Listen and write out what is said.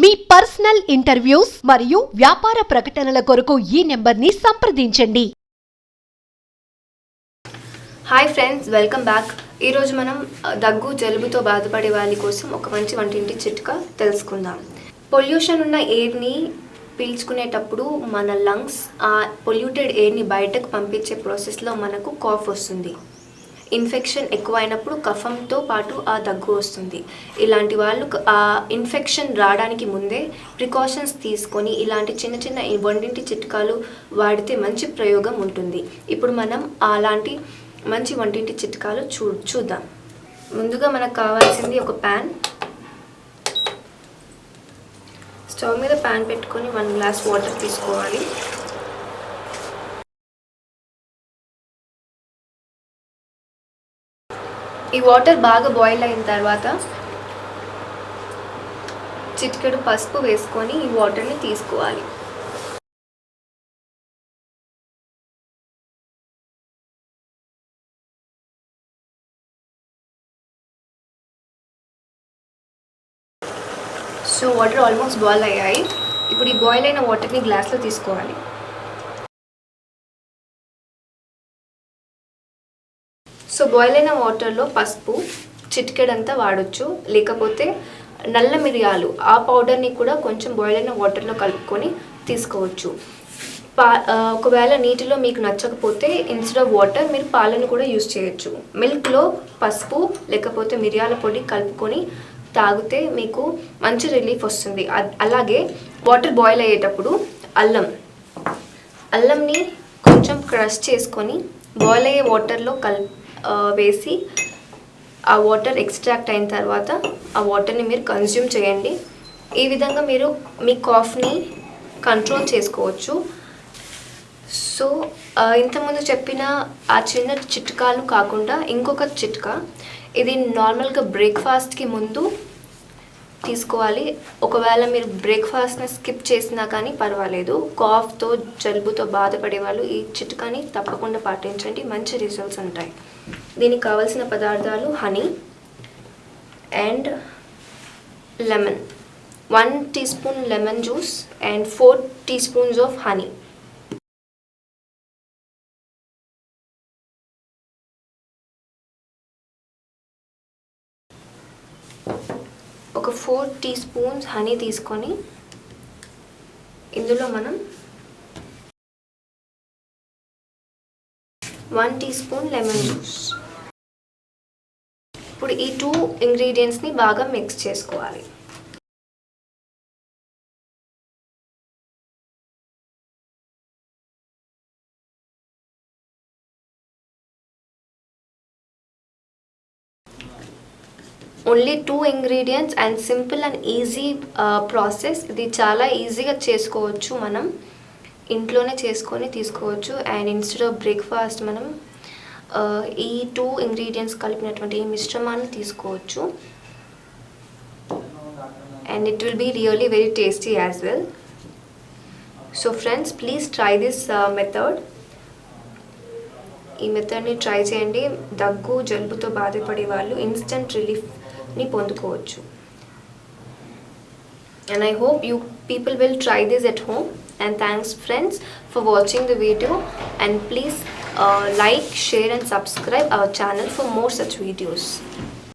మీ personal interviews మరియు వ్యాపార ప్రకటనల కొరకు ఈ నెంబర్ని సంప్రదించండి. హాయ్ ఫ్రెండ్స్ వెల్కమ్ బ్యాక్ ఈరోజు మనం దగ్గు జలుబుతో బాధపడే వాళ్ళ కోసం ఒక మంచి వంటింటి చిట్కా తెలుసుకుందాం. పొల్యూషన్ ఉన్న ఎయిర్ని పీల్చుకునేటప్పుడు మన లంగ్స్ ఆ పొల్యూటెడ్ ఎయిర్ని బయటకు పంపించే ప్రాసెస్లో మనకు కాఫ్ వస్తుంది. ఇన్ఫెక్షన్ ఎక్కువైనప్పుడు కఫంతో పాటు ఆ దగ్గు వస్తుంది. ఇలాంటి వాళ్ళు ఆ ఇన్ఫెక్షన్ రావడానికి ముందే ప్రికాషన్స్ తీసుకొని ఇలాంటి చిన్న చిన్న వంటింటి చిట్కాలు వాడితే మంచి ప్రయోగం ఉంటుంది. ఇప్పుడు మనం అలాంటి మంచి వంటింటి చిట్కాలు చూ చూద్దాం. ముందుగా మనకు కావాల్సింది ఒక ప్యాన్. స్టవ్ మీద ప్యాన్ పెట్టుకొని వన్ గ్లాస్ వాటర్ తీసుకోవాలి. ఈ వాటర్ బాగా బాయిల్ అయిన తర్వాత చిటికెడు పసుపు వేసుకొని ఈ వాటర్ని తీసుకోవాలి. సో వాటర్ ఆల్మోస్ట్ బాయిల్ అయ్యాయి. ఇప్పుడు ఈ బాయిల్ అయిన వాటర్ని గ్లాస్లో తీసుకోవాలి. సో బాయిల్ అయిన వాటర్లో పసుపు చిటికెడంతా వాడచ్చు. లేకపోతే నల్ల మిరియాలు ఆ పౌడర్ని కూడా కొంచెం బాయిల్ అయిన వాటర్లో కలుపుకొని తీసుకోవచ్చు. పా ఒకవేళ నీటిలో మీకు నచ్చకపోతే ఇన్స్టెడ్ ఆఫ్ వాటర్ మీరు పాలను కూడా యూస్ చేయొచ్చు. మిల్క్లో పసుపు లేకపోతే మిరియాల పొడి కలుపుకొని తాగితే మీకు మంచి రిలీఫ్ వస్తుంది. అలాగే వాటర్ బాయిల్ అయ్యేటప్పుడు అల్లం. అల్లంని కొంచెం క్రష్ చేసుకొని బాయిల్ అయ్యే వాటర్లో కలుపు వేసి ఆ వాటర్ ఎక్స్ట్రాక్ట్ అయిన తర్వాత ఆ వాటర్ని మీరు కన్జ్యూమ్ చేయండి. ఈ విధంగా మీరు మీ కాఫ్ని కంట్రోల్ చేసుకోవచ్చు. సో ఇంతకుముందు చెప్పిన ఆ చిన్న చిట్కాలు కాకుండా ఇంకొక చిట్కా. ఇది నార్మల్గా బ్రేక్ఫాస్ట్కి ముందు తీసుకోవాలి. ఒకవేళ మీరు బ్రేక్ఫాస్ట్ని స్కిప్ చేసినా కానీ పర్వాలేదు. కాఫ్తో జలుబుతో బాధపడే వాళ్ళు ఈ చిట్కాని తప్పకుండా పాటించండి. మంచి రిజల్ట్స్ ఉంటాయి. దీనికి కావాల్సిన పదార్థాలు honey and lemon one teaspoon lemon juice and four teaspoons of honey ఒక ఫోర్ టీ స్పూన్స్ హనీ తీసుకొని ఇందులో మనం one tea spoon lemon juice. ఇప్పుడు ఈ టూ ఇంగ్రీడియంట్స్ని బాగా మిక్స్ చేసుకోవాలి. Only two ingredients and simple and easy process ఇది చాలా ఈజీగా చేసుకోవచ్చు మనం. ఇంట్లోనే చేసుకొని తీసుకోవచ్చు. అండ్ ఇన్స్టెడ్ ఆఫ్ బ్రేక్ఫాస్ట్ మనం uh, ఈ టూ ఇంగ్రీడియంట్స్ కలిపినటువంటి ఈ మిశ్రమాన్ని తీసుకోవచ్చు. And it will be really very tasty as well so friends please try this method ఈ మెథడ్ని ట్రై చేయండి. దగ్గు జలుబుతో బాధపడే వాళ్ళు instant రిలీఫ్ని పొందుకోవచ్చు and I hope you people will try this at home and thanks friends for watching the video and please like share and subscribe our channel for more such videos